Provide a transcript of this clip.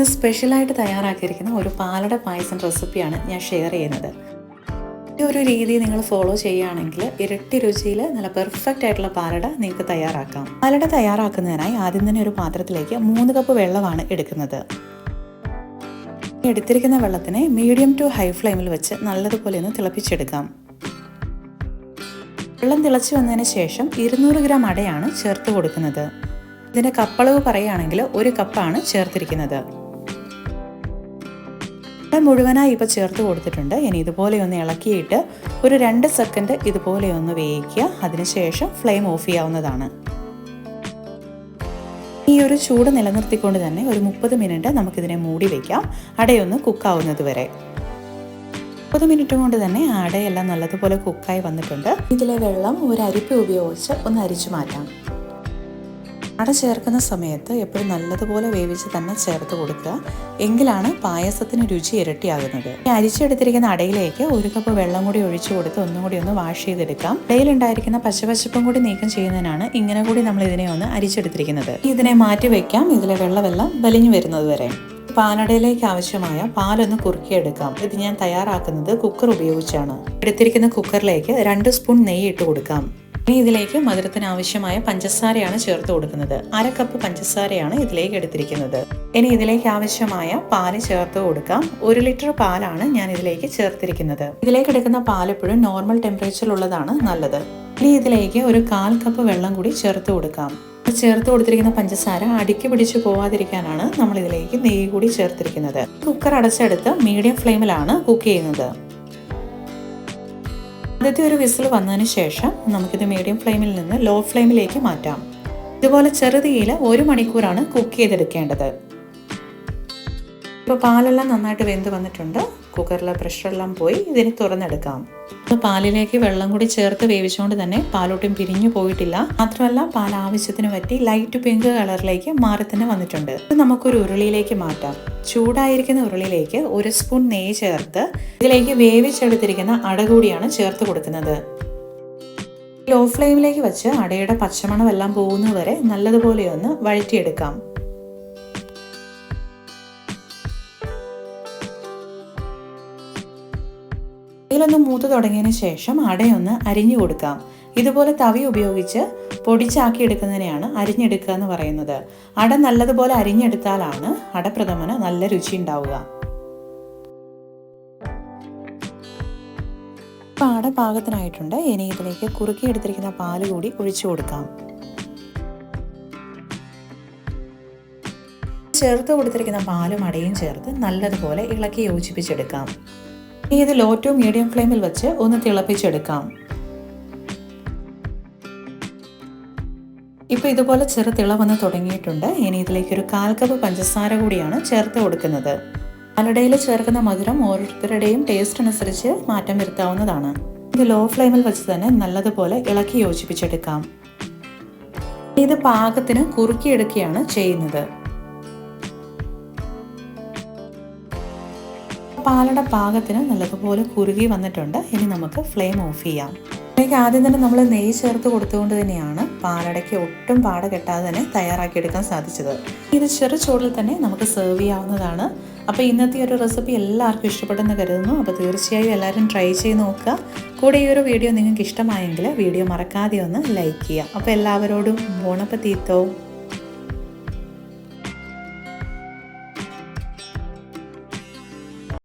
ഇന്ന് സ്പെഷ്യലായിട്ട് തയ്യാറാക്കിയിരിക്കുന്ന ഒരു പാലട പായസം റെസിപ്പിയാണ് ഞാൻ ഷെയർ ചെയ്യുന്നത്. ഈ ഒരു രീതി നിങ്ങൾ ഫോളോ ചെയ്യുകയാണെങ്കിൽ ഇരട്ടി രുചിയിൽ നല്ല പെർഫെക്റ്റ് ആയിട്ടുള്ള പാലട നിങ്ങൾക്ക് തയ്യാറാക്കാം. പാലട തയ്യാറാക്കുന്നതിനായി ആദ്യം തന്നെ ഒരു പാത്രത്തിലേക്ക് മൂന്ന് കപ്പ് വെള്ളമാണ് എടുക്കുന്നത്. എടുത്തിരിക്കുന്ന വെള്ളത്തിനെ മീഡിയം ടു ഹൈ ഫ്ലെയിമിൽ വെച്ച് നല്ലതുപോലെ ഒന്ന് തിളപ്പിച്ചെടുക്കാം. വെള്ളം തിളച്ചു വന്നതിന് ശേഷം ഇരുന്നൂറ് ഗ്രാം അടയാണ് ചേർത്ത് കൊടുക്കുന്നത്. ഇതിന്റെ കപ്പളവ് പറയുകയാണെങ്കിൽ ഒരു കപ്പാണ് ചേർത്തിരിക്കുന്നത്. മുഴുവനായി ഇപ്പോൾ ചേർത്ത് കൊടുത്തിട്ടുണ്ട്. ഇനി ഇതുപോലെ ഒന്ന് ഇളക്കിയിട്ട് ഒരു രണ്ട് സെക്കൻഡ് ഇതുപോലെ ഒന്ന് വേവിക്കുക. അതിനുശേഷം ഫ്ലെയിം ഓഫ് ചെയ്യാവുന്നതാണ്. ഈ ഒരു ചൂട് നിലനിർത്തിക്കൊണ്ട് തന്നെ ഒരു മുപ്പത് മിനിറ്റ് നമുക്കിതിനെ മൂടി വയ്ക്കാം അടയൊന്ന് കുക്കാവുന്നത് വരെ. മുപ്പത് മിനിറ്റ് കൊണ്ട് തന്നെ അടയെല്ലാം നല്ലതുപോലെ കുക്കായി വന്നിട്ടുണ്ട്. ഇതിലെ വെള്ളം ഒരു അരിപ്പ ഉപയോഗിച്ച് ഒന്ന് അരിച്ചു മാറ്റാം. അട ചേർക്കുന്ന സമയത്ത് എപ്പോഴും നല്ലതുപോലെ വേവിച്ച് തന്നെ ചേർത്ത് കൊടുക്കുക. എങ്കിലാണ് പായസത്തിന് രുചി ഇരട്ടിയാകുന്നത്. ഈ അരിച്ചെടുത്തിരിക്കുന്ന അടയിലേക്ക് ഒരു കപ്പ് വെള്ളം കൂടി ഒഴിച്ചു കൊടുത്ത് ഒന്നും കൂടി ഒന്ന് വാഷ് ചെയ്തെടുക്കാം. അടയിലുണ്ടായിരിക്കുന്ന പച്ചപ്പച്ചപ്പും കൂടി നീക്കം ചെയ്യുന്നതിനാണ് ഇങ്ങനെ കൂടി നമ്മൾ ഇതിനെ ഒന്ന് അരിച്ചെടുത്തിരിക്കുന്നത്. ഇതിനെ മാറ്റി വെക്കാം. ഇതിലെ വെള്ളമെല്ലാം വലിഞ്ഞു വരുന്നത് വരെ. പാലടയിലേക്ക് ആവശ്യമായ പാലൊന്ന് കുറുക്കിയെടുക്കാം. ഇത് ഞാൻ തയ്യാറാക്കുന്നത് കുക്കർ ഉപയോഗിച്ചാണ്. എടുത്തിരിക്കുന്ന കുക്കറിലേക്ക് രണ്ട് സ്പൂൺ നെയ്യ് ഇട്ട് കൊടുക്കാം. ഇനി ഇതിലേക്ക് മധുരത്തിന് ആവശ്യമായ പഞ്ചസാരയാണ് ചേർത്ത് കൊടുക്കുന്നത്. അര കപ്പ് പഞ്ചസാരയാണ് ഇതിലേക്ക് എടുത്തിരിക്കുന്നത്. ഇനി ഇതിലേക്ക് ആവശ്യമായ പാൽ ചേർത്ത് കൊടുക്കാം. ഒരു ലിറ്റർ പാലാണ് ഞാൻ ഇതിലേക്ക് ചേർത്തിരിക്കുന്നത്. ഇതിലേക്ക് എടുക്കുന്ന പാൽ എപ്പോഴും നോർമൽ ടെമ്പറേച്ചറിലുള്ളതാണ് നല്ലത്. ഇനി ഇതിലേക്ക് ഒരു കാൽ കപ്പ് വെള്ളം കൂടി ചേർത്ത് കൊടുക്കാം. ചേർത്ത് കൊടുത്തിരിക്കുന്ന പഞ്ചസാര അടിക്ക് പിടിച്ചു പോവാതിരിക്കാനാണ് നമ്മൾ ഇതിലേക്ക് നെയ്യ് കൂടി ചേർത്തിരിക്കുന്നത്. കുക്കർ അടച്ചെടുത്ത് മീഡിയം ഫ്ലെയിമിലാണ് കുക്ക് ചെയ്യുന്നത്. ആദ്യത്തെ ഒരു വിസിൽ വന്നതിന് ശേഷം നമുക്കിത് മീഡിയം ഫ്ലെയിമിൽ നിന്ന് ലോ ഫ്ലെയിമിലേക്ക് മാറ്റാം. ഇതുപോലെ ചെറുതീയിൽ ഒരു മണിക്കൂറാണ് കുക്ക് ചെയ്തെടുക്കേണ്ടത്. ഇപ്പോൾ പാലെല്ലാം നന്നായിട്ട് വെന്ത് വന്നിട്ടുണ്ട്. കുക്കറിലെ പ്രഷറെല്ലാം പോയി. ഇതിന് തുറന്നെടുക്കാം. പാലിലേക്ക് വെള്ളം കൂടി ചേർത്ത് വേവിച്ചുകൊണ്ട് തന്നെ പാലോട്ടും പിരിഞ്ഞു പോയിട്ടില്ല. മാത്രമല്ല പാൽ ആവശ്യത്തിന് പറ്റി ലൈറ്റ് പിങ്ക് കളറിലേക്ക് മാറി തന്നെ വന്നിട്ടുണ്ട്. ഇത് നമുക്കൊരു ഉരുളിയിലേക്ക് മാറ്റാം. ചൂടായിരിക്കുന്ന ഉരുളിയിലേക്ക് ഒരു സ്പൂൺ നെയ്യ് ചേർത്ത് ഇതിലേക്ക് വേവിച്ചെടുത്തിരിക്കുന്ന അട കൂടിയാണ് ചേർത്ത് കൊടുക്കുന്നത്. ലോ ഫ്ലെയിമിലേക്ക് വെച്ച് അടയുടെ പച്ചമണമെല്ലാം പോകുന്നവരെ നല്ലതുപോലെ ഒന്ന് വഴറ്റിയെടുക്കാം. ഇതിലൊന്ന് മൂത്ത് തുടങ്ങിയതിന് ശേഷം അടയൊന്ന് അരിഞ്ഞു കൊടുക്കാം. ഇതുപോലെ തവി ഉപയോഗിച്ച് പൊടിച്ചാക്കി എടുക്കുന്നതിനെയാണ് അരിഞ്ഞെടുക്കുക എന്ന് പറയുന്നത്. അട നല്ലതുപോലെ അരിഞ്ഞെടുത്താലാണ് അടപ്രഥമന് നല്ല രുചി ഉണ്ടാവുക. ഇപ്പം അട പാകത്തിനായിട്ടുണ്ട്. ഇനി ഇതിലേക്ക് കുറുക്കി എടുത്തിരിക്കുന്ന പാൽ കൂടി ഒഴിച്ചു കൊടുക്കാം. ചേർത്ത് കൊടുത്തിരിക്കുന്ന പാലും അടയും ചേർത്ത് നല്ലതുപോലെ ഇളക്കി യോജിപ്പിച്ചെടുക്കാം. ഇത് ലോ ടു മീഡിയം ഫ്ലെയിമിൽ വെച്ച് ഒന്ന് തിളപ്പിച്ചെടുക്കാം. ഇപ്പോൾ ഇതുപോലെ ചെറു തിള വന്ന് തുടങ്ങിയിട്ടുണ്ട്. ഇനി ഇതിലേക്ക് ഒരു കാൽ കപ്പ് പഞ്ചസാര കൂടിയാണ് ചേർത്ത് കൊടുക്കുന്നത്. പലടയിൽ ചേർക്കുന്ന മധുരം ഓരോരുത്തരുടെയും ടേസ്റ്റ് അനുസരിച്ച് മാറ്റം വരുത്താവുന്നതാണ്. ഇത് ലോ ഫ്ലെയിമിൽ വെച്ച് തന്നെ നല്ലതുപോലെ ഇളക്കി യോജിപ്പിച്ചെടുക്കാം. ഇത് പാകത്തിന് കുറുക്കിയെടുക്കുകയാണ് ചെയ്യുന്നത്. പാലട പാകത്തിന് നല്ലതുപോലെ കുറുകി വന്നിട്ടുണ്ട്. ഇനി നമുക്ക് ഫ്ലെയിം ഓഫ് ചെയ്യാം. ഇതിലേക്ക് ആദ്യം തന്നെ നമ്മൾ നെയ്യ് ചേർത്ത് കൊടുത്തുകൊണ്ട് തന്നെയാണ് പാലടയ്ക്ക് ഒട്ടും പാട കെട്ടാതെ തന്നെ തയ്യാറാക്കിയെടുക്കാൻ സാധിച്ചത്. ഇത് ചെറു ചൂടിൽ തന്നെ നമുക്ക് സെർവ് ചെയ്യാവുന്നതാണ്. അപ്പോൾ ഇന്നത്തെ ഒരു റെസിപ്പി എല്ലാവർക്കും ഇഷ്ടപ്പെട്ടെന്ന് കരുതുന്നു. അപ്പോൾ തീർച്ചയായും എല്ലാവരും ട്രൈ ചെയ്ത് നോക്കുക. കൂടെ ഈ ഒരു വീഡിയോ നിങ്ങൾക്ക് ഇഷ്ടമായെങ്കിൽ വീഡിയോ മറക്കാതെ ഒന്ന് ലൈക്ക് ചെയ്യുക. അപ്പോൾ എല്ലാവരോടും ബോണപ്പത്തീത്തോ